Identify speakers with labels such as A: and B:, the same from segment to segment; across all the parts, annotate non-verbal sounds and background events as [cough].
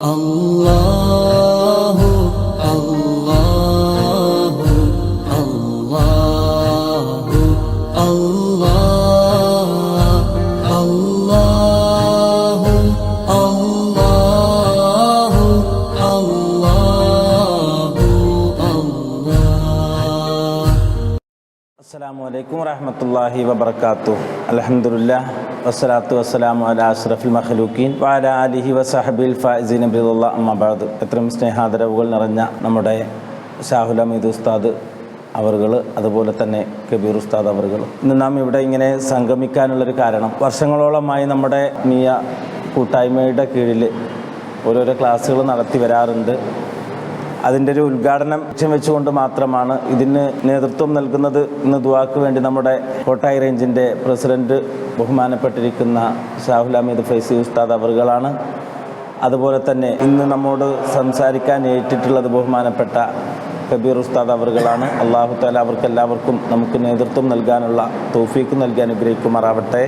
A: Allah
B: അസ്സാം വലൈക്കും വറഹമത്തല്ലാഹി വബർക്കാത്തു അലഹമുല്ല വസ്സലാത്തു വസ്സലാമു അല അഷ്റഫുൽ മഹലൂക്കീൻ വാല അലിഹി വസഹബിൽ ഫായിസീൻ അബ്ദുള്ള അമ്മബാദ് എത്രയും സ്നേഹാദരവുകൾ നിറഞ്ഞ നമ്മുടെ ഷാഹുൽ അമീദ് ഉസ്താദ് അവറുകൾ അതുപോലെ തന്നെ കബീർ ഉസ്താദ് അവറുകൾ ഇന്ന് നാം ഇവിടെ ഇങ്ങനെ സംഗമിക്കാനുള്ളൊരു കാരണം വർഷങ്ങളോളമായി നമ്മുടെ മിയ കൂട്ടായ്മയുടെ കീഴിൽ ഓരോരോ ക്ലാസ്സുകൾ നടത്തി വരാറുണ്ട്. അതിന്റെ ഒരു ഉദ്ഘാടനം ലക്ഷ്യം വെച്ചുകൊണ്ട് മാത്രമാണ് ഇതിന് നേതൃത്വം നൽകുന്നത് ഇന്ന് ദുവാക്ക് വേണ്ടി നമ്മുടെ കോട്ടായി റേഞ്ചിന്റെ പ്രസിഡന്റ് ബഹുമാനപ്പെട്ടിരിക്കുന്ന ഷാഹുൽ അമീദ് ഫൈസി ഉസ്താദ് അവറുകളാണ് അതുപോലെ തന്നെ ഇന്ന് നമ്മോട് സംസാരിക്കാൻ ഏറ്റിട്ടുള്ളത് ബഹുമാനപ്പെട്ട കബീർ ഉസ്താദ് അവറുകളാണ് അള്ളാഹു താല അവർക്കെല്ലാവർക്കും നമുക്ക് നേതൃത്വം നൽകാനുള്ള തോഫീക്ക് നൽകി അനുഗ്രഹിക്കുമാറാവട്ടെ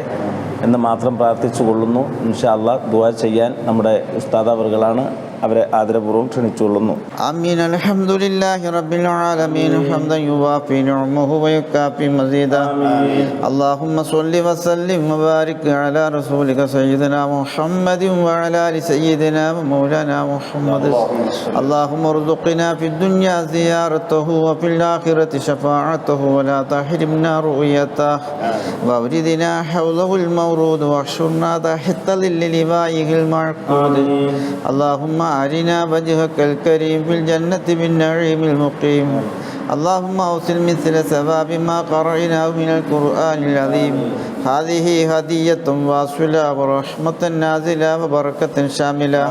B: എന്ന് മാത്രം പ്രാർത്ഥിച്ചു കൊള്ളുന്നു ഇൻഷാ അള്ളാഹ് ദുവാ ചെയ്യാൻ നമ്മുടെ ഉസ്താദ് അവറുകളാണ് അവരെ ആദരപൂർവം ക്ഷണിച്ചുകൊള്ളുന്നു.
C: ആമീൻ. അൽഹംദുലില്ലാഹി റബ്ബിൽ ആലമീൻ. ഹംദൻ യുവാഫി മസീദ. അല്ലാഹുമ്മ സ്വല്ലി അലാ റസൂലിക സയ്യിദനാ മുഹമ്മദിൻ ആലി സയ്യിദനാ മുഹമ്മദ്. أرنا وجهك الكريم في الجنة بالنعيم المقيم اللهم أوصل مثل ثواب ما قرأناه من القرآن العظيم هذه هدية واصلة ورحمة نازلة وبركة شاملة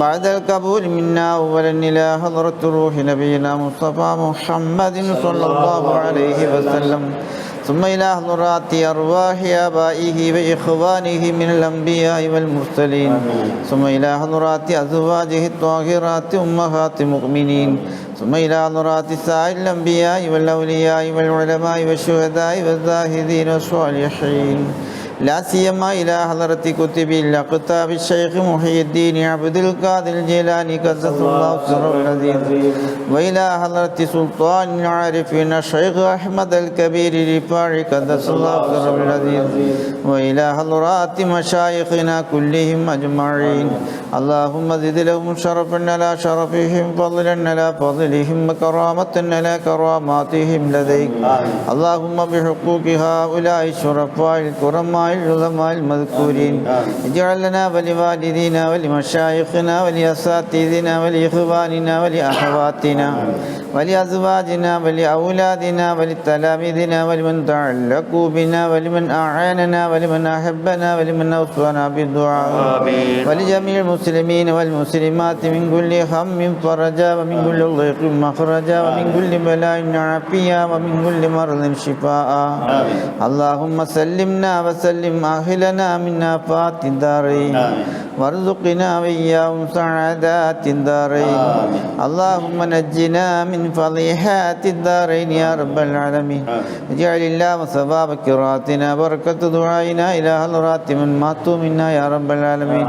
C: بعد القبول منا أولا إلى حضرة روح نبينا مصطفى محمد صلى الله عليه وسلم ثم إلى حضرات أرواح آبائه وإخوانه من الأنبياء والمرسلين ثم إلى حضرات أزواجه الطاهرات أمهات المؤمنين ثم إلى حضرات سائر الأنبياء والأولياء والعلماء والشهداء والزاهدين والصالحين لا سيما إلى حضرة كتب الأقطاب الشيخ محي الدين عبد القادر الجيلاني قدس الله سره العزيز وإلى حضرة سلطان العارفين الشيخ أحمد الكبير الرفاعي قدس الله سره العزيز وإلى حضرات مشايخنا كلهم أجمعين اللهم زد لهم شرفا على شرفهم فضلا على فضلهم وكرامة على كراماتهم لديك اللهم بحقوق هؤلاء الشرفاء الكرماء العظماء المذكورين. اجعل لنا ولوالدينا ولمشايخنا ولأساتذتنا ولإخواننا ولأخواتنا ولأزواجنا ولأولادنا ولتلاميذنا ولمن تعلقوا بنا ولمن أعاننا ولمن أحبنا ولمن أوصانا بالدعاء. ولجميع المسلمين والمسلمات من كل هم فرجا ومن كل ضيق مخرجا ومن كل بلاء عافيا ومن كل مرض شفاء. اللهم سلمنا وسلم أهلنا من آفات الدارين وارزقنا وإياهم سعادات الدارين اللهم نجنا من فضيحات الدارين يا رب العالمين اجعل الله ثواب قراءتنا بركة دعائنا إلى حضرات من ماتوا منا يا رب العالمين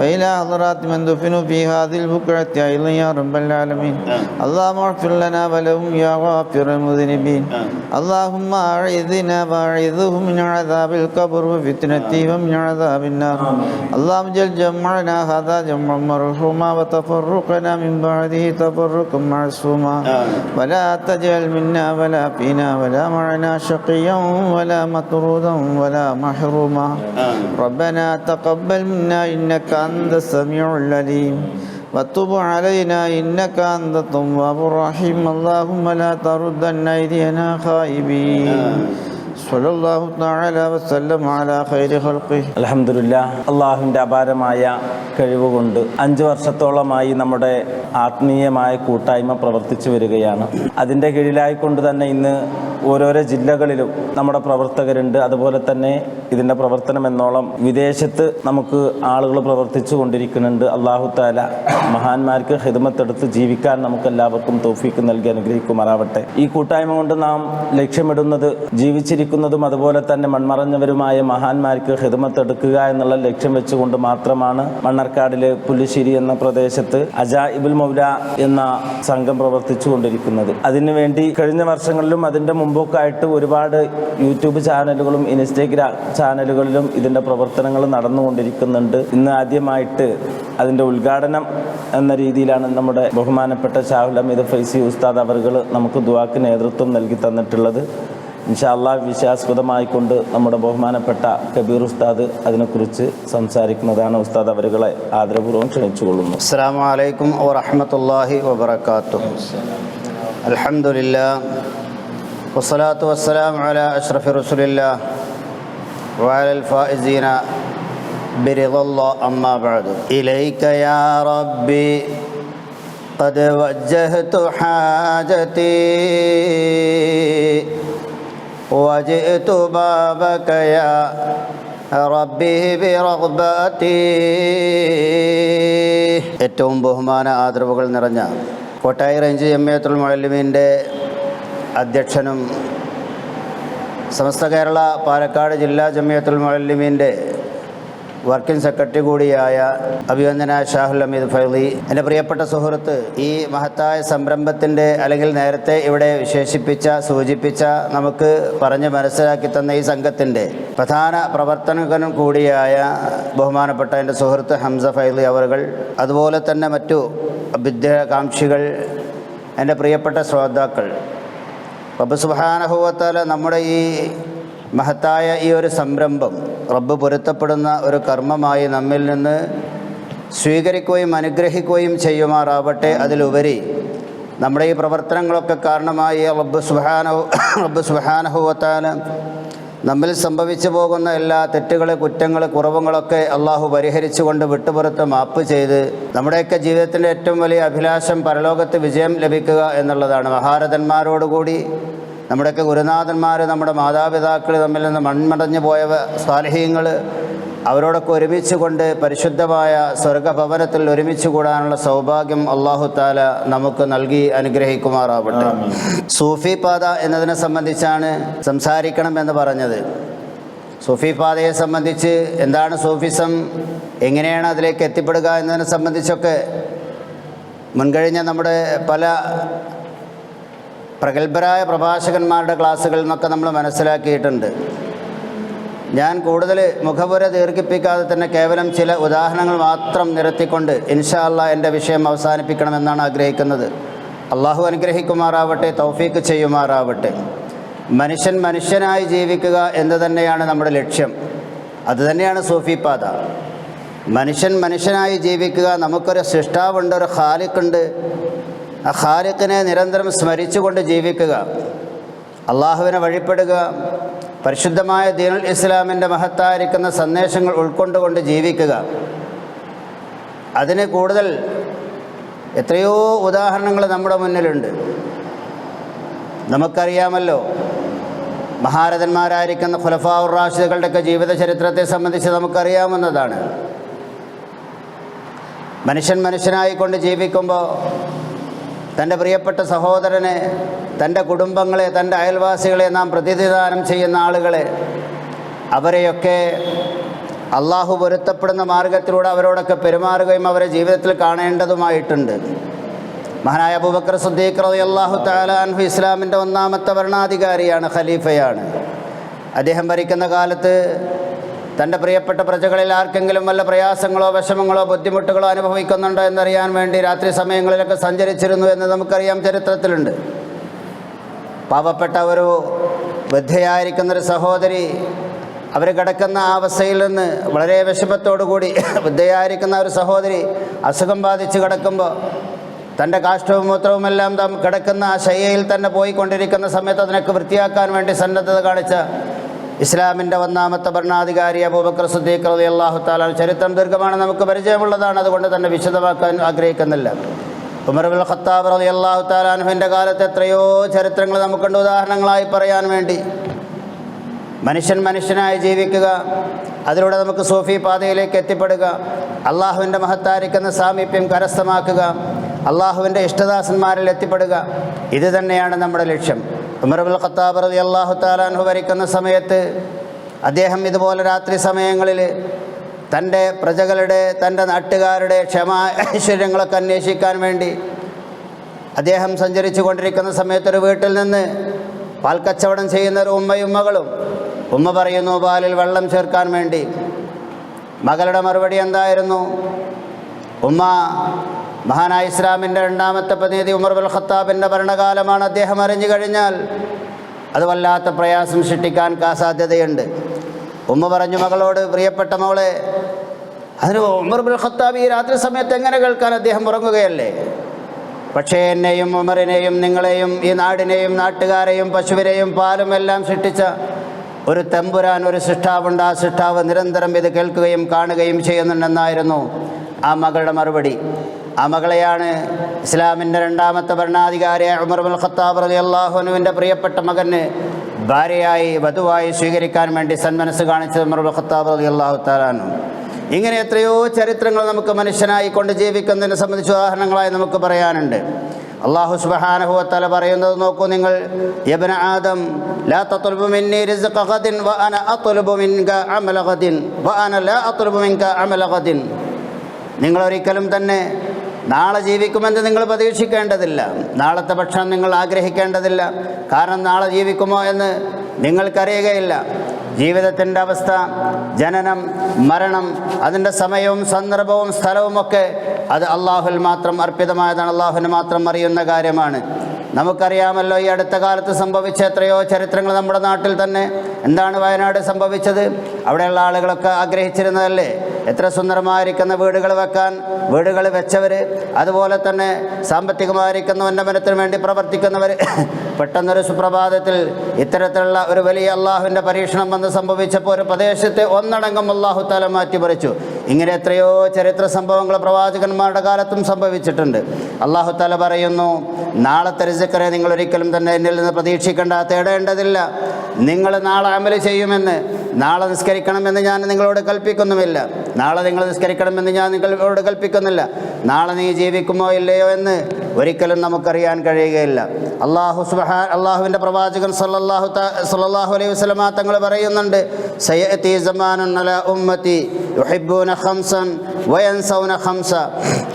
C: وإلى حضرات من دفنوا في هذه البكرة أيضا يا رب العالمين اللهم اغفر لنا ولهم يا غافر المذنبين اللهم أعذنا وأعذهم من عذاب القبر وفتنته ومن عذاب النار اللهم جل جمعنا هذا جمعا مرحوما وتفرقنا من بعده تفرقا معصوما ولا تجعل منا ولا فينا ولا معنا شقيا ولا مطرودا ولا محروما ربنا تقبل منا إنك أنت السميع العليم وتب علينا إنك أنت التواب الرحيم اللهم لا تردن أيدينا خائبين സല്ലല്ലാഹു തആല വസല്ലം അലാ ഖൈരി
B: ഖൽഖി. അള്ളാഹുവിന്റെ അപാരമായ കഴിവുകൊണ്ട് അഞ്ച് വർഷത്തോളമായി നമ്മുടെ ആത്മീയമായ കൂട്ടായ്മ പ്രവർത്തിച്ചു വരികയാണ്. അതിന്റെ കീഴിലായിക്കൊണ്ട് തന്നെ ഇന്ന് ഓരോരോ ജില്ലകളിലും നമ്മുടെ പ്രവർത്തകരുണ്ട്. അതുപോലെ തന്നെ ഇതിന്റെ പ്രവർത്തനം എന്നോളം വിദേശത്ത് നമുക്ക് ആളുകൾ പ്രവർത്തിച്ചു കൊണ്ടിരിക്കുന്നുണ്ട്. അള്ളാഹു താല മഹാന്മാർക്ക് ഹിദമത്തെടുത്ത് ജീവിക്കാൻ നമുക്ക് എല്ലാവർക്കും തോഫീക്ക് നൽകി അനുഗ്രഹിക്കുമാറാവട്ടെ. ഈ കൂട്ടായ്മ കൊണ്ട് നാം ലക്ഷ്യമിടുന്നത് ജീവിച്ചിരിക്കുന്നതും അതുപോലെ തന്നെ മൺമറഞ്ഞവരുമായ മഹാന്മാർക്ക് ഹിദമത്തെടുക്കുക എന്നുള്ള ലക്ഷ്യം വെച്ചുകൊണ്ട് മാത്രമാണ് മണ്ണർക്കാടിലെ പുല്ലുശ്ശേരി എന്ന പ്രദേശത്ത് അജാഇബുൽ മൗല എന്ന സംഘം പ്രവർത്തിച്ചു കൊണ്ടിരിക്കുന്നത്. അതിനുവേണ്ടി കഴിഞ്ഞ വർഷങ്ങളിലും അതിന്റെ മുമ്പൊക്കെ മുമ്പൊക്കെയായിട്ട് ഒരുപാട് യൂട്യൂബ് ചാനലുകളും ഇൻസ്റ്റഗ്രാം ചാനലുകളിലും ഇതിന്റെ പ്രവർത്തനങ്ങൾ നടന്നുകൊണ്ടിരിക്കുന്നുണ്ട്. ഇന്ന് ആദ്യമായിട്ട് അതിന്റെ ഉദ്ഘാടനം എന്ന രീതിയിലാണ് നമ്മുടെ ബഹുമാനപ്പെട്ട ഷാഹുൽ അമീദ് ഫൈസി ഉസ്താദ് അവർകൾ നമുക്ക് ദുവാക്ക് നേതൃത്വം നൽകി തന്നിട്ടുള്ളത്. ഇൻഷാല്ലാ വിശ്വാസ്പദമായിക്കൊണ്ട് നമ്മുടെ ബഹുമാനപ്പെട്ട കബീർ ഉസ്താദ് അതിനെക്കുറിച്ച് സംസാരിക്കുന്നതാണ് ഉസ്താദ് അവരുകളെ ആദരപൂർവം ക്ഷണിച്ചുകൊള്ളുന്നു.
D: അസ്സാം വലൈക്കും വാഹമത്തല്ലാഹി വാത്തു അലഹമുല്ല والصلاة والسلام على أشرف رسول الله وعلى الفائزين برضا الله أما بعد إليك يا ربي قد وجهت حاجتي وجئت بابك يا ربي برغبتي ഏറ്റവും ബഹുമാന ആദരവുകൾ നിറഞ്ഞ കോട്ടായി റേഞ്ച് ജമ്മിയത്തുൽ മുഅല്ലിമീൻ്റെ അധ്യക്ഷനും സമസ്ത കേരള പാലക്കാട് ജില്ലാ ജമ്മിയത്തുൽ മുഅല്ലിമീന്റെ വർക്കിംഗ് സെക്രട്ടറി കൂടിയായ അഭിവന്ദന ഷാഹുൽ അമീദ് ഫൈലി. എന്റെ പ്രിയപ്പെട്ട സുഹൃത്ത് ഈ മഹത്തായ സംരംഭത്തിന്റെ അല്ലെങ്കിൽ നേരത്തെ ഇവിടെ വിശേഷിപ്പിച്ച സൂചിപ്പിച്ച നമുക്ക് പറഞ്ഞ് മനസ്സിലാക്കി തന്ന ഈ സംഘത്തിന്റെ പ്രധാന പ്രവർത്തകനും കൂടിയായ ബഹുമാനപ്പെട്ട എന്റെ സുഹൃത്ത് ഹംസ ഫൈലി അവറുകൾ അതുപോലെ തന്നെ മറ്റു വിദ്യാകാംക്ഷികൾ എന്റെ പ്രിയപ്പെട്ട ശ്രോതാക്കൾ റബ്ബ് സുഹാനഹുവത്താല നമ്മുടെ ഈ മഹത്തായ ഈ ഒരു സംരംഭം റബ്ബ് പൊരുത്തപ്പെടുന്ന ഒരു കർമ്മമായി നമ്മിൽ നിന്ന് സ്വീകരിക്കുകയും അനുഗ്രഹിക്കുകയും ചെയ്യുമാറാവട്ടെ അതിലുപരി നമ്മുടെ ഈ പ്രവർത്തനങ്ങളൊക്കെ കാരണമായി റബ്ബ് സുഹാനഹു റബ്ബ് സുബാനഹുവത്താല നമ്മിൽ സംഭവിച്ചു പോകുന്ന എല്ലാ തെറ്റുകളെ കുറ്റങ്ങൾ കുറവുകളൊക്കെ അള്ളാഹു പരിഹരിച്ചുകൊണ്ട് വിട്ടുപുറത്ത് മാപ്പ് ചെയ്ത് നമ്മുടെയൊക്കെ ജീവിതത്തിന്റെ ഏറ്റവും വലിയ അഭിലാഷം പരലോകത്ത് വിജയം ലഭിക്കുക എന്നുള്ളതാണ് മഹാരഥന്മാരോടുകൂടി നമ്മുടെയൊക്കെ ഗുരുനാഥന്മാർ നമ്മുടെ മാതാപിതാക്കൾ തമ്മിൽ നിന്ന് മൺമടഞ്ഞു പോയ സ്വാലഹീങ്ങൾ അവരോടൊക്കെ ഒരുമിച്ച് കൊണ്ട് പരിശുദ്ധമായ സ്വർഗഭവനത്തിൽ ഒരുമിച്ച് കൂടാനുള്ള സൗഭാഗ്യം അള്ളാഹു താല നമുക്ക് നൽകി അനുഗ്രഹിക്കുമാറാവട്ടെ. സൂഫി പാത എന്നതിനെ സംബന്ധിച്ചാണ് സംസാരിക്കണം എന്ന് പറഞ്ഞത്. സൂഫി പാതയെ സംബന്ധിച്ച് എന്താണ് സൂഫിസം? എങ്ങനെയാണ് അതിലേക്ക് എത്തിപ്പെടുക എന്നതിനെ സംബന്ധിച്ചൊക്കെ മുൻകഴിഞ്ഞ നമ്മുടെ പല പ്രഗത്ഭരായ പ്രഭാഷകന്മാരുടെ ക്ലാസ്സുകളിൽ നിന്നൊക്കെ നമ്മൾ മനസ്സിലാക്കിയിട്ടുണ്ട്. ഞാൻ കൂടുതൽ മുഖപുര ദീർഘിപ്പിക്കാതെ തന്നെ കേവലം ചില ഉദാഹരണങ്ങൾ മാത്രം നിരത്തിക്കൊണ്ട് ഇൻഷാ അല്ലാ എന്റെ വിഷയം അവസാനിപ്പിക്കണമെന്നാണ് ആഗ്രഹിക്കുന്നത്. അള്ളാഹു അനുഗ്രഹിക്കുമാറാവട്ടെ തൗഫീക്ക് ചെയ്യുമാറാവട്ടെ. മനുഷ്യൻ മനുഷ്യനായി ജീവിക്കുക എന്ന് തന്നെയാണ് നമ്മുടെ ലക്ഷ്യം. അതുതന്നെയാണ് സൂഫി പാത. മനുഷ്യൻ മനുഷ്യനായി ജീവിക്കുക നമുക്കൊരു സൃഷ്ടാവുണ്ട് ഒരു ഖാലിക്കുണ്ട് ആ ഖാലിഖിനെ നിരന്തരം സ്മരിച്ചുകൊണ്ട് ജീവിക്കുക അള്ളാഹുവിനെ വഴിപ്പെടുക പരിശുദ്ധമായ ദീനുൽ ഇസ്ലാമിന്റെ മഹത്തായിരിക്കുന്ന സന്ദേശങ്ങൾ ഉൾക്കൊണ്ടുകൊണ്ട് ജീവിക്കുക. അതിന് കൂടുതൽ എത്രയോ ഉദാഹരണങ്ങൾ നമ്മുടെ മുന്നിലുണ്ട്. നമുക്കറിയാമല്ലോ മഹാരഥന്മാരായിരിക്കുന്ന ഖുലഫാവുർ റാഷിദുകളുടെയൊക്കെ ജീവിത ചരിത്രത്തെ സംബന്ധിച്ച് നമുക്കറിയാവുന്നതാണ്. മനുഷ്യൻ മനുഷ്യനായിക്കൊണ്ട് ജീവിക്കുമ്പോൾ തന്റെ പ്രിയപ്പെട്ട സഹോദരനെ തന്റെ കുടുംബങ്ങളെ തന്റെ അയൽവാസികളെ നാം പ്രതിനിധാനം ചെയ്യുന്ന ആളുകളെ അവരെയൊക്കെ അള്ളാഹു പൊരുത്തപ്പെടുന്ന മാർഗത്തിലൂടെ അവരോടൊക്കെ പെരുമാറുകയും അവരെ ജീവിതത്തിൽ കാണേണ്ടതുമായിട്ടുണ്ട്. മഹാനായ അബൂബക്കർ സുദ്ദീഖ് റതി അള്ളാഹു താലാൻഹു ഇസ്ലാമിന്റെ ഒന്നാമത്തെ ഭരണാധികാരിയാണ് ഖലീഫയാണ്. അദ്ദേഹം ഭരിക്കുന്ന കാലത്ത് തന്റെ പ്രിയപ്പെട്ട പ്രജകളിൽ ആർക്കെങ്കിലും വല്ല പ്രയാസങ്ങളോ വിഷമങ്ങളോ ബുദ്ധിമുട്ടുകളോ അനുഭവിക്കുന്നുണ്ടോ എന്നറിയാൻ വേണ്ടി രാത്രി സമയങ്ങളിലൊക്കെ സഞ്ചരിച്ചിരുന്നു എന്ന് നമുക്കറിയാം ചരിത്രത്തിലുണ്ട്. പാവപ്പെട്ട ഒരു വൃദ്ധയായിരിക്കുന്നൊരു സഹോദരി അവർ കിടക്കുന്ന ആ അവസ്ഥയിൽ നിന്ന് വളരെ വിഷമത്തോടുകൂടി വൃദ്ധയായിരിക്കുന്ന ഒരു സഹോദരി അസുഖം ബാധിച്ച് കിടക്കുമ്പോൾ തന്റെ കാഷ്ടവും മൂത്രവുമെല്ലാം കിടക്കുന്ന ആ ശയ്യയിൽ തന്നെ പോയിക്കൊണ്ടിരിക്കുന്ന സമയത്ത് അതിനൊക്കെ വൃത്തിയാക്കാൻ വേണ്ടി സന്നദ്ധത കാണിച്ച ഇസ്ലാമിന്റെ ഒന്നാമത്തെ ഭരണാധികാരി അബൂബക്കർ സുദ്ദീഖ് റളി അള്ളാഹു താല ചരിത്രം ദീർഘമാണ്. നമുക്ക് പരിചയമുള്ളതാണ്. അതുകൊണ്ട് തന്നെ വിശദമാക്കാൻ ആഗ്രഹിക്കുന്നില്ല. ഉമർബുൽ ഖത്താബ് റതി അള്ളാഹു താലാൻഹുവിന്റെ കാലത്ത് എത്രയോ ചരിത്രങ്ങൾ നമുക്കുണ്ട് ഉദാഹരണങ്ങളായി പറയാൻ വേണ്ടി. മനുഷ്യൻ മനുഷ്യനായി ജീവിക്കുക. അതിലൂടെ നമുക്ക് സൂഫി പാതയിലേക്ക് എത്തിപ്പെടുക. അള്ളാഹുവിന്റെ മഹത്താരിക്കുന്ന സാമീപ്യം കരസ്ഥമാക്കുക. അള്ളാഹുവിന്റെ ഇഷ്ടദാസന്മാരിൽ എത്തിപ്പെടുക. ഇത് തന്നെയാണ് നമ്മുടെ ലക്ഷ്യം. ഉമർബുൽ ഖത്താബ് റലി അള്ളാഹു താലാൻഹു ഭരിക്കുന്ന സമയത്ത് അദ്ദേഹം ഇതുപോലെ രാത്രി സമയങ്ങളിൽ തന്റെ പ്രജകളുടെ തന്റെ നാട്ടുകാരുടെ ക്ഷമ ഐശ്വര്യങ്ങളൊക്കെ അന്വേഷിക്കാൻ വേണ്ടി അദ്ദേഹം സഞ്ചരിച്ചു കൊണ്ടിരിക്കുന്ന സമയത്തൊരു വീട്ടിൽ നിന്ന് പാൽക്കച്ചവടം ചെയ്യുന്ന ഒരു ഉമ്മയും മകളും ഉമ്മ പറയുന്നു പാലിൽ വെള്ളം ചേർക്കാൻ വേണ്ടി. മകളുടെ മറുപടി എന്തായിരുന്നു? ഉമ്മ മഹാനായ ഇസ്ലാമിന്റെ രണ്ടാമത്തെ പ്രതിനിധി ഉമർ ബുൽ ഖത്താബിന്റെ ഭരണകാലമാണ് അദ്ദേഹം അറിഞ്ഞു കഴിഞ്ഞാൽ അത് വല്ലാത്ത പ്രയാസം സൃഷ്ടിക്കാൻ സാധ്യതയുണ്ട്. ഉമ്മ പറഞ്ഞു മകളോട് പ്രിയപ്പെട്ട മകളെ അതിന് ഉമർ ബുൽ ഖത്താബ് ഈ രാത്രി സമയത്ത് എങ്ങനെ കേൾക്കാൻ അദ്ദേഹം ഉറങ്ങുകയല്ലേ? പക്ഷേ എന്നെയും ഉമറിനെയും നിങ്ങളെയും ഈ നാടിനെയും നാട്ടുകാരെയും പശുവിനെയും പാലും എല്ലാം സൃഷ്ടിച്ച ഒരു തമ്പുരാൻ ഒരു സൃഷ്ടാവുണ്ട്. ആ സൃഷ്ടാവ് നിരന്തരം ഇത് കേൾക്കുകയും കാണുകയും ചെയ്യുന്നുണ്ടെന്നായിരുന്നു. ആ മകളുടെ മറുപടി. ആ മകളെയാണ് ഇസ്ലാമിന്റെ രണ്ടാമത്തെ ഭരണാധികാരിയായ ഉമർ ഉൽ ഖത്താബ് അലി അള്ളാഹുനുവിന്റെ പ്രിയപ്പെട്ട മകന് ഭാര്യയായി വധുവായി സ്വീകരിക്കാൻ വേണ്ടി സന്മനസ് കാണിച്ചത് ഉമർ ഉൽ ഖത്താബ് അലി അള്ളാഹു താലാനു ഇങ്ങനെ എത്രയോ ചരിത്രങ്ങൾ നമുക്ക് മനുഷ്യനായി കൊണ്ട് ജീവിക്കുന്നതിനെ സംബന്ധിച്ച് ഉദാഹരണങ്ങളായി നമുക്ക് പറയാനുണ്ട്. അള്ളാഹു വ പറയുന്നത് നോക്കൂ നിങ്ങൾ യബന ആദം ലാ തത്ലുബു മിന്നി റിസ്ഖ വ അന അത്ലുബു അമല വ അന ലാ അമല നിങ്ങൾ ഒരിക്കലും തന്നെ നാളെ ജീവിക്കുമെന്ന് നിങ്ങൾ പ്രതീക്ഷിക്കേണ്ടതില്ല. നാളത്തെ ഭക്ഷണം നിങ്ങൾ ആഗ്രഹിക്കേണ്ടതില്ല. കാരണം നാളെ ജീവിക്കുമോ എന്ന് നിങ്ങൾക്കറിയുകയില്ല. ജീവിതത്തിന്റെ അവസ്ഥ ജനനം മരണം അതിന്റെ സമയവും സന്ദർഭവും സ്ഥലവുമൊക്കെ അത് അള്ളാഹുൽ മാത്രം അർപ്പിതമായതാണ്. അള്ളാഹുവിന് മാത്രം അറിയുന്ന കാര്യമാണ്. നമുക്കറിയാമല്ലോ ഈ അടുത്ത കാലത്ത് സംഭവിച്ച എത്രയോ ചരിത്രങ്ങൾ നമ്മുടെ നാട്ടിൽ തന്നെ. എന്താണ് വയനാട് സംഭവിച്ചത്? അവിടെയുള്ള ആളുകളൊക്കെ ആഗ്രഹിച്ചിരുന്നതല്ലേ? എത്ര സുന്ദരമായിരിക്കുന്ന വീടുകൾ വെക്കാൻ വീടുകൾ വെച്ചവർ അതുപോലെ തന്നെ സാമ്പത്തികമായിരിക്കുന്ന ഉന്നമനത്തിന് വേണ്ടി പ്രവർത്തിക്കുന്നവർ [coughs] പെട്ടെന്നൊരു സുപ്രഭാതത്തിൽ ഇത്തരത്തിലുള്ള ഒരു വലിയ അള്ളാഹുവിന്റെ പരീക്ഷണം വന്ന് സംഭവിച്ചപ്പോൾ ഒരു പ്രദേശത്തെ ഒന്നടങ്കം അള്ളാഹു തല മാറ്റിമറിച്ചു. ഇങ്ങനെ എത്രയോ ചരിത്ര സംഭവങ്ങൾ പ്രവാചകന്മാരുടെ കാലത്തും സംഭവിച്ചിട്ടുണ്ട്. അള്ളാഹു തല പറയുന്നു നാളത്തെ റിസക്കറെ നിങ്ങൾ ഒരിക്കലും തന്നെ എന്നിൽ നിന്ന് പ്രതീക്ഷിക്കേണ്ട തേടേണ്ടതില്ല. നിങ്ങൾ നാളെ അമൽ ചെയ്യുമെന്ന് നാളെ നിസ്കരിക്കണമെന്ന് ഞാൻ നിങ്ങളോട് കൽപ്പിക്കുന്നുമില്ല. നാളെ നിങ്ങൾ നിസ്കരിക്കണമെന്ന് ഞാൻ നിങ്ങളോട് കൽപ്പിക്കുന്നില്ല. നാളെ നീ ജീവിക്കുമോ ഇല്ലയോ എന്ന് ഒരിക്കലും നമുക്കറിയാൻ കഴിയുകയില്ല. അള്ളാഹു സുബഹാ അള്ളാഹുവിന്റെ പ്രവാചകൻ സല്ലാഹു സല്ലാഹു അലൈഹി വസല്ലമ തങ്ങൾ പറയുന്നുണ്ട്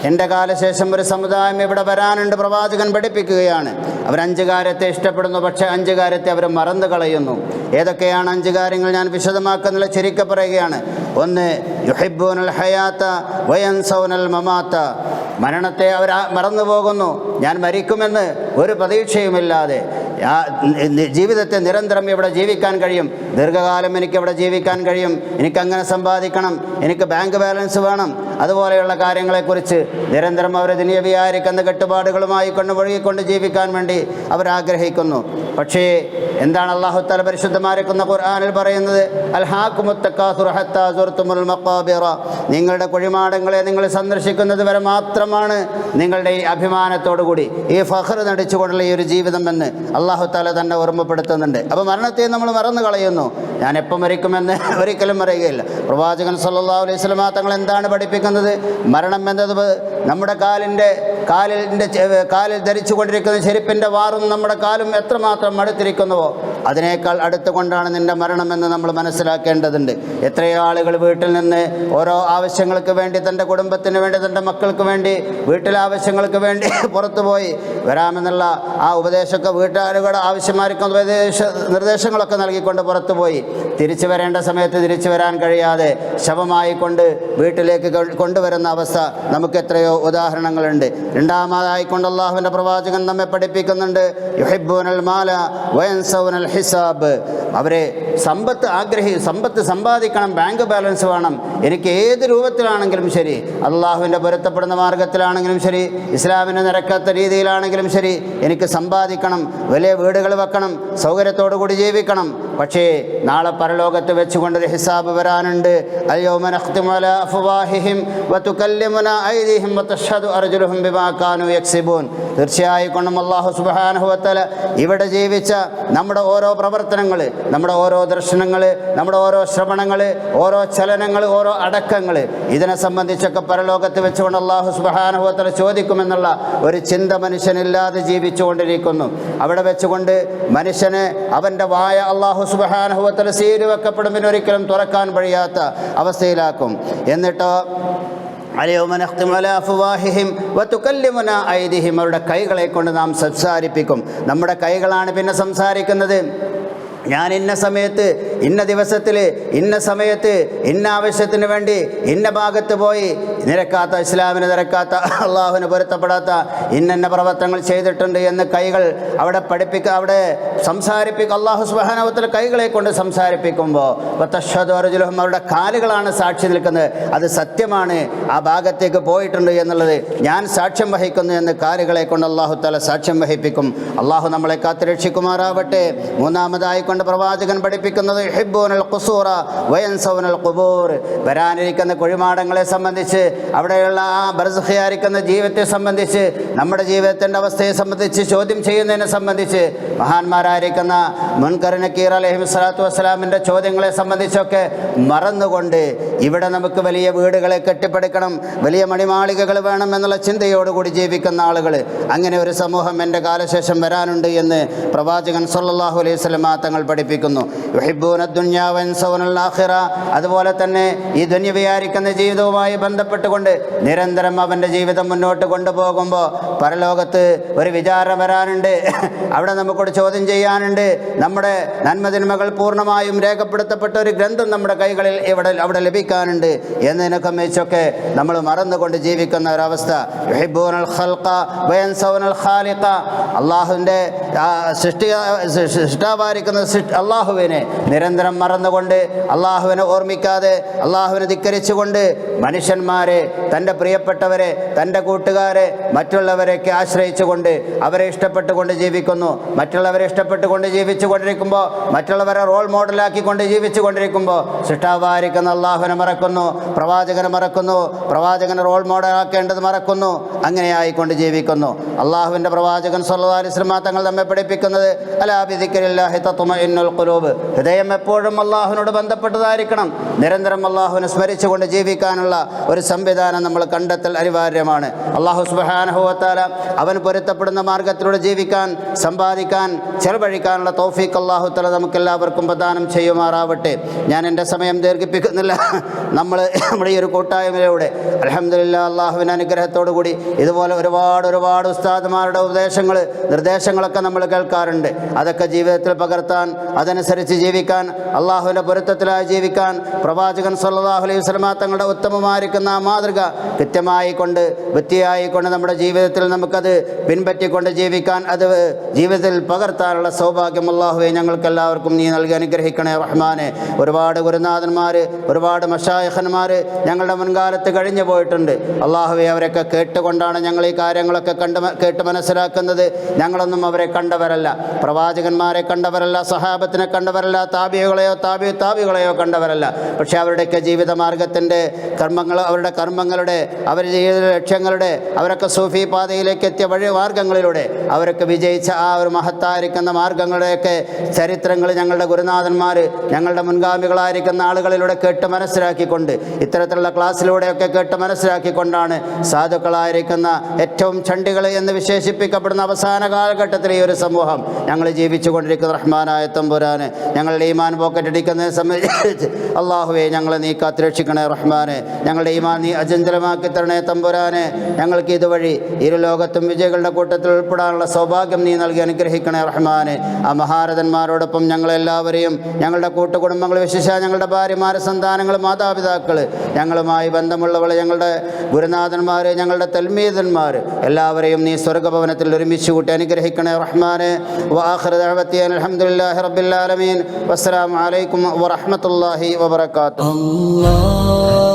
D: എന്റെ കാലശേഷം ഒരു സമുദായം ഇവിടെ വരാനുണ്ട് പ്രവാചകൻ പഠിപ്പിക്കുകയാണ്. അവർ അഞ്ച് കാര്യത്തെ ഇഷ്ടപ്പെടുന്നു പക്ഷേ അഞ്ച് കാര്യത്തെ അവർ മറന്നു കളയുന്നു. ഏതൊക്കെയാണ് അഞ്ച് കാര്യങ്ങൾ ഞാൻ വിശദമാക്കുന്നില്ല ചുരുക്ക പറയുകയാണ് ഒന്ന് യുഹിബ്ബൂനൽ ഹയാത്ത വയൻസൗനൽ മമാത്ത. മരണത്തെ അവർ മറന്നു പോകുന്നു ഞാൻ മരിക്കുമെന്ന് ഒരു പ്രതീക്ഷയുമില്ലാതെ ജീവിതത്തെ നിരന്തരം ഇവിടെ ജീവിക്കാൻ കഴിയും. ദീർഘകാലം എനിക്ക് ഇവിടെ ജീവിക്കാൻ കഴിയും. എനിക്ക് അങ്ങനെ സമ്പാദിക്കണം. എനിക്ക് ബാങ്ക് ബാലൻസ് വേണം. അതുപോലെയുള്ള കാര്യങ്ങളെക്കുറിച്ച് നിരന്തരം അവർ വിചാരിക്കുന്ന കെട്ടുപാടുകളുമായി കൊണ്ട് ഒഴുകിക്കൊണ്ട് ജീവിക്കാൻ വേണ്ടി അവരാഗ്രഹിക്കുന്നു പക്ഷേ എന്താണ് അള്ളാഹു തല പരിശുദ്ധമായിരിക്കുന്ന ഖുർആാനിൽ പറയുന്നത്? നിങ്ങളുടെ കുഴിമാടങ്ങളെ നിങ്ങൾ സന്ദർശിക്കുന്നത് വരെ മാത്രമാണ് നിങ്ങളുടെ ഈ അഭിമാനത്തോടു കൂടി ഈ ഫഹർ നടിച്ചുകൊണ്ടുള്ള ഈ ഒരു ജീവിതം എന്ന് അള്ളാഹു താല തന്നെ ഓർമ്മപ്പെടുത്തുന്നുണ്ട്. അപ്പോൾ മരണത്തെ നമ്മൾ മറന്നു കളയുന്നു. ഞാൻ എപ്പം മരിക്കുമെന്ന് [laughs] ഒരിക്കലും പറയുകയില്ല പ്രവാചകൻ സല്ലാ അലൈഹി വസല്ലമ തങ്ങൾ എന്താണ് പഠിപ്പിക്കുന്നത്? മരണം എന്നത് നമ്മുടെ കാലിന്റെ കാലിന്റെ കാലിൽ ധരിച്ചു കൊണ്ടിരിക്കുന്ന ചെരുപ്പിന്റെ വാറും നമ്മുടെ കാലും എത്രമാത്രം അടുത്തിരിക്കുന്നുവോ അതിനേക്കാൾ അടുത്തുകൊണ്ടാണ് നിന്റെ മരണമെന്ന് നമ്മൾ മനസ്സിലാക്കേണ്ടതുണ്ട്. എത്രയോ ആളുകൾ വീട്ടിൽ നിന്ന് ഓരോ ആവശ്യങ്ങൾക്ക് വേണ്ടി തന്റെ കുടുംബത്തിന് വേണ്ടി തന്റെ മക്കൾക്ക് വേണ്ടി വീട്ടിലെ ആവശ്യങ്ങൾക്ക് വേണ്ടി [laughs] പുറത്തു പോയി വരാമെന്നുള്ള ആ ഉപദേശമൊക്കെ വീട്ടുകാരുടെ ആവശ്യമായിരിക്കും ഉപദേശ നിർദ്ദേശങ്ങളൊക്കെ നൽകിക്കൊണ്ട് പുറത്തു പോയി തിരിച്ചു വരേണ്ട സമയത്ത് തിരിച്ചു വരാൻ കഴിയാതെ ശവമായി കൊണ്ട് വീട്ടിലേക്ക് കൊണ്ടുവരുന്ന അവസ്ഥ നമുക്ക് എത്രയോ ഉദാഹരണങ്ങളുണ്ട്. രണ്ടാമതായിക്കൊണ്ട് അള്ളാഹുവിന്റെ പ്രവാചകൻ നമ്മെ പഠിപ്പിക്കുന്നുണ്ട്. യുഹിബുനൽ മാല വയൻസൗനൽ ഹിസാബ്. അവരെ സമ്പത്ത് ആഗ്രഹി സമ്പത്ത് സമ്പാദിക്കണം ബാങ്ക് ബാലൻസ് വേണം. എനിക്ക് ഏത് രൂപത്തിലാണെങ്കിലും ശരി. അള്ളാഹുവിന്റെ പൊരുത്തപ്പെടുന്ന മാർഗത്തിലാണെങ്കിലും ശരി. ഇസ്ലാമിനെ നിരക്കാത്ത രീതിയിലാണെങ്കിലും ശരി. എനിക്ക് സമ്പാദിക്കണം വലിയ വീടുകൾ വെക്കണം സൗകര്യത്തോടു കൂടി ജീവിക്കണം. പക്ഷേ നാളെ പരലോകത്ത് വെച്ചുകൊണ്ടൊരു ഹിസാബ് വരാനുണ്ട്. തീർച്ചയായും കൊണ്ടും അല്ലാഹു സുബ്ഹാനഹു വതആല ഇവിടെ ജീവിച്ച നമ്മുടെ ഓരോ പ്രവർത്തനങ്ങൾ നമ്മുടെ ഓരോ ദർശനങ്ങൾ നമ്മുടെ ഓരോ ശ്രവണങ്ങൾ ഓരോ ചലനങ്ങൾ ഓരോ അടക്കങ്ങൾ. ഇതിനെ സംബന്ധിച്ചൊക്കെ പരലോകത്ത് വെച്ചുകൊണ്ട് അള്ളാഹു സുബ്ഹാനഹു വതആല ചോദിക്കുമെന്നുള്ള ഒരു ചിന്ത മനുഷ്യനില്ലാതെ ജീവിച്ചുകൊണ്ടിരിക്കുന്നു. അവിടെ വെച്ചുകൊണ്ട് മനുഷ്യന് അവന്റെ വായ അള്ളാഹു സുബ്ഹാനഹു വതആല സീൽ ഒരിക്കലും തുറക്കാൻ കഴിയാത്ത അവസ്ഥയിലാക്കും. എന്നിട്ടോ അലയോമ നഖ്തിമു അലാ അഫ്വാഹിഹിം വതുകല്ലിമുന ഐദിഹിം. അവരുടെ കൈകളെ കൊണ്ട് നാം സംസാരിപ്പിക്കും. നമ്മുടെ കൈകളാണ് പിന്നെ സംസാരിക്കുന്നത്. ഞാൻ ഇന്ന സമയത്ത് ഇന്ന ദിവസത്തിൽ ഇന്ന സമയത്ത് ഇന്ന ആവശ്യത്തിന് വേണ്ടി ഇന്ന ഭാഗത്ത് പോയി. നിരക്കാത്ത ഇസ്ലാമിന് നിരക്കാത്ത [laughs] അള്ളാഹുവിന് പൊരുത്തപ്പെടാത്ത ഇന്ന പ്രവർത്തനങ്ങൾ ചെയ്തിട്ടുണ്ട് എന്ന് കൈകൾ അവിടെ പഠിപ്പിക്കുക അവിടെ സംസാരിപ്പിക്കുക അള്ളാഹു സുബാനവത്തിൽ കൈകളെ കൊണ്ട് സംസാരിപ്പിക്കുമ്പോൾ അർജുലഹം അവരുടെ കാലുകളാണ് സാക്ഷി നിൽക്കുന്നത്. അത് സത്യമാണ്. ആ ഭാഗത്തേക്ക് പോയിട്ടുണ്ട് എന്നുള്ളത് ഞാൻ സാക്ഷ്യം വഹിക്കുന്നു എന്ന് കാലുകളെ കൊണ്ട് അള്ളാഹു തല സാക്ഷ്യം വഹിപ്പിക്കും. അള്ളാഹു നമ്മളെ കാത്തുരക്ഷിക്കുമാറാവട്ടെ. മൂന്നാമതായി കൊണ്ട് പ്രവാചകൻ പഠിപ്പിക്കുന്നത് ഹിബ്ബൂനൽ ഖുസൂറ വയൻസൗനൽ ഖുബൂർ. വരാനിരിക്കുന്ന കുഴിമാടങ്ങളെ സംബന്ധിച്ച് അവിടെയുള്ള ആ ബർസഖിയായിരിക്കുന്ന ജീവിതത്തെ സംബന്ധിച്ച് നമ്മുടെ ജീവിതത്തിന്റെ അവസ്ഥയെ സംബന്ധിച്ച് ചോദ്യം ചെയ്യുന്നതിനെ സംബന്ധിച്ച് മഹാന്മാരായിരിക്കുന്ന മുൻകർ നക്കീർ അലഹിം സ്വലാത്തു വസ്സലാമിന്റെ ചോദ്യങ്ങളെ സംബന്ധിച്ചൊക്കെ മറന്നുകൊണ്ട് ഇവിടെ നമുക്ക് വലിയ വീടുകളെ കെട്ടിപ്പടുക്കണം വലിയ മണിമാളികകൾ വേണം എന്നുള്ള ചിന്തയോടുകൂടി ജീവിക്കുന്ന ആളുകൾ. അങ്ങനെ ഒരു സമൂഹം എന്റെ കാലശേഷം വരാനുണ്ട് എന്ന് പ്രവാചകൻ സല്ലാഹു അലൈഹി സ്വലമാ തങ്ങൾ പഠിപ്പിക്കുന്നു. അതുപോലെ തന്നെ ഈ ധന്യ വിചാരിക്കുന്ന ജീവിതവുമായി ബന്ധപ്പെട്ടുകൊണ്ട് നിരന്തരം അവന്റെ ജീവിതം മുന്നോട്ട് കൊണ്ടുപോകുമ്പോൾ പരലോകത്ത് ഒരു വിചാരം വരാനുണ്ട്. അവിടെ നമുക്കൊരു ചോദ്യം ചെയ്യാനുണ്ട്. നമ്മുടെ നന്മതിന്മകൾ പൂർണമായും രേഖപ്പെടുത്തപ്പെട്ട ഒരു ഗ്രന്ഥം നമ്മുടെ കൈകളിൽ ഇവിടെ അവിടെ ലഭിക്കാനുണ്ട് എന്നതിനൊക്കെ മെച്ചൊക്കെ നമ്മൾ മറന്നുകൊണ്ട് ജീവിക്കുന്ന ഒരവസ്ഥ. അള്ളാഹുവിന്റെ സൃഷ്ടി സൃഷ്ടാവായിരിക്കുന്ന സൃഷ്ടി അള്ളാഹുവിനെ നിരന്തരം മറന്നുകൊണ്ട് അള്ളാഹുവിനെ ഓർമ്മിക്കാതെ അള്ളാഹുവിനെ ധിക്കരിച്ചുകൊണ്ട് മനുഷ്യന്മാരെ തന്റെ പ്രിയപ്പെട്ടവരെ തന്റെ കൂട്ടുകാരെ മറ്റുള്ളവരെയൊക്കെ ആശ്രയിച്ചുകൊണ്ട് അവരെ ഇഷ്ടപ്പെട്ടുകൊണ്ട് ജീവിക്കുന്നു. മറ്റുള്ളവരെ ഇഷ്ടപ്പെട്ടുകൊണ്ട് ജീവിച്ചു കൊണ്ടിരിക്കുമ്പോൾ മറ്റുള്ളവരെ റോൾ മോഡലാക്കിക്കൊണ്ട് ജീവിച്ചു കൊണ്ടിരിക്കുമ്പോൾ സൃഷ്ടാവായിരിക്കുന്ന അള്ളാഹുവിനെ മറക്കുന്നു പ്രവാചകനെ മറക്കുന്നു പ്രവാചകനെ റോൾ മോഡലാക്കേണ്ടത് മറക്കുന്നു അങ്ങനെ ആയിക്കൊണ്ട് ജീവിക്കുന്നു. അള്ളാഹുവിന്റെ പ്രവാചകൻ സല്ലാ അലൈഹി വസല്ലം തങ്ങൾ നമ്മെ പഠിപ്പിക്കുന്നത് അലാബിദിക്കരില്ലാഹി തത്മഇന്നുൽ ഖുലൂബ്. ഹൃദയം എപ്പോഴും അള്ളാഹുവിനോട് ബന്ധപ്പെട്ടതായിരിക്കണം. നിരന്തരം അള്ളാഹുവിനെ സ്മരിച്ചുകൊണ്ട് ജീവിക്കാനുള്ള ഒരു സംവിധാനം നമ്മൾ കണ്ടെത്തൽ അനിവാര്യമാണ്. അള്ളാഹു സുബ്ഹാനഹു വതആല അവൻ പൊരുത്തപ്പെടുന്ന മാർഗത്തിലൂടെ ജീവിക്കാൻ സമ്പാദിക്കാൻ ചെലവഴിക്കാനുള്ള തോഫീഖ് അള്ളാഹു തല നമുക്കെല്ലാവർക്കും പ്രദാനം ചെയ്യുമാറാവട്ടെ. ഞാൻ എന്റെ സമയം ദീർഘിപ്പിക്കുന്നില്ല. [laughs] നമ്മൾ നമ്മുടെ ഈ ഒരു കൂട്ടായ്മയിലൂടെ അലഹമില്ല അള്ളാഹുവിന്റെ അനുഗ്രഹത്തോടു കൂടി ഇതുപോലെ ഒരുപാട് ഒരുപാട് ഉസ്താദ്മാരുടെ ഉപദേശങ്ങൾ നിർദ്ദേശങ്ങളൊക്കെ നമ്മൾ കേൾക്കാറുണ്ട്. അതൊക്കെ ജീവിതത്തിൽ പകർത്താൻ അതനുസരിച്ച് ജീവിക്കാൻ അള്ളാഹുവിന്റെ പൊരുത്തത്തിലായി ജീവിക്കാൻ പ്രവാചകൻ സല്ലാഹു അലൈഹി വസ്ലമ തങ്ങളുടെ ഉത്തമമായിരിക്കുന്ന ആ മാതൃക കൃത്യമായി കൊണ്ട് വൃത്തിയായി കൊണ്ട് നമ്മുടെ ജീവിതത്തിൽ നമുക്കത് പിൻപറ്റിക്കൊണ്ട് ജീവിക്കാൻ അത് ജീവിതത്തിൽ പകർത്താനുള്ള സൗഭാഗ്യം അള്ളാഹുവെ ഞങ്ങൾക്ക് എല്ലാവർക്കും നീ നൽകി അനുഗ്രഹിക്കണേ റഹ്മാനെ. ഒരുപാട് ഗുരുനാഥന്മാർ ഒരുപാട് മഷായഹന്മാർ ഞങ്ങളുടെ മുൻകാലത്ത് കഴിഞ്ഞു പോയിട്ടുണ്ട്. അള്ളാഹുവെ അവരൊക്കെ കേട്ടുകൊണ്ടാണ് ഞങ്ങൾ ഈ കാര്യങ്ങളൊക്കെ കണ്ട് കേട്ട് മനസ്സിലാക്കുന്നത്. ഞങ്ങളൊന്നും അവരെ കണ്ടവരല്ല. പ്രവാചകന്മാരെ കണ്ടവരല്ല സഹാബത്തിനെ കണ്ടവരല്ല താപികളെയോ താപി താപികളെയോ കണ്ടവരല്ല. പക്ഷേ അവരുടെയൊക്കെ ജീവിത മാർഗത്തിന്റെ കർമ്മങ്ങൾ അവരുടെ കർമ്മങ്ങളുടെ അവരുടെ ജീവിത ലക്ഷ്യങ്ങളുടെ അവരൊക്കെ സൂഫി പാതയിലേക്ക് എത്തിയ വഴി മാർഗങ്ങളിലൂടെ അവരൊക്കെ വിജയിച്ച ആ ഒരു മഹത്തായിരിക്കുന്ന മാർഗങ്ങളുടെയൊക്കെ ചരിത്രങ്ങൾ ഞങ്ങളുടെ ഗുരുനാഥന്മാർ ഞങ്ങളുടെ മുൻഗാമികളായിരിക്കുന്ന ആളുകളിലൂടെ കേട്ട് മനസ്സിലാക്കിക്കൊണ്ട് ഇത്തരത്തിലുള്ള ക്ലാസ്സിലൂടെയൊക്കെ കേട്ട് മനസ്സിലാക്കിക്കൊണ്ടാണ് സാധുക്കളായിരിക്കുന്ന ഏറ്റവും ചണ്ടികൾ എന്ന് വിശേഷിപ്പിക്കപ്പെടുന്ന അവസാന കാലഘട്ടത്തിലെ ഈ ഒരു സമൂഹം ഞങ്ങൾ ജീവിച്ചുകൊണ്ടിരിക്കുന്ന റഹ്മാനായ തമ്പുരാന് ഞങ്ങളുടെ ഈമാൻ പോക്കറ്റ് പോക്കറ്റടിക്കുന്നതിനെ സംബന്ധിച്ച് [laughs] അള്ളാഹുവെ ഞങ്ങളെ നീ കാത്തുരക്ഷിക്കണേ റഹ്മാനെ. ഞങ്ങളുടെ ഈമാൻ നീ അചഞ്ചലമാക്കി തരണേ തമ്പുരാനെ. ഞങ്ങൾക്ക് ഇതുവഴി ഇരു ലോകത്തും വിജയികളുടെ കൂട്ടത്തിൽ ഉൾപ്പെടാനുള്ള സൗഭാഗ്യം നീ നൽകി അനുഗ്രഹിക്കണേ റഹ്മാനെ. ആ മഹാരഥന്മാരോടൊപ്പം ഞങ്ങളെല്ലാവരെയും ഞങ്ങളുടെ കൂട്ടുകുടുംബങ്ങൾ വിശേഷ ഞങ്ങളുടെ ഭാര്യമാരെ സന്താനങ്ങൾ മാതാപിതാക്കൾ ഞങ്ങളുമായി ബന്ധമുള്ളവൾ ഞങ്ങളുടെ ഗുരുനാഥന്മാർ ഞങ്ങളുടെ തൽമീതന്മാർ എല്ലാവരെയും നീ സ്വർഗഭവനത്തിൽ ഒരുമിച്ച് കൂട്ടി അനുഗ്രഹിക്കണേ റഹ്മാനെ. لله رب العالمين والسلام عليكم ورحمة الله وبركاته.
A: الله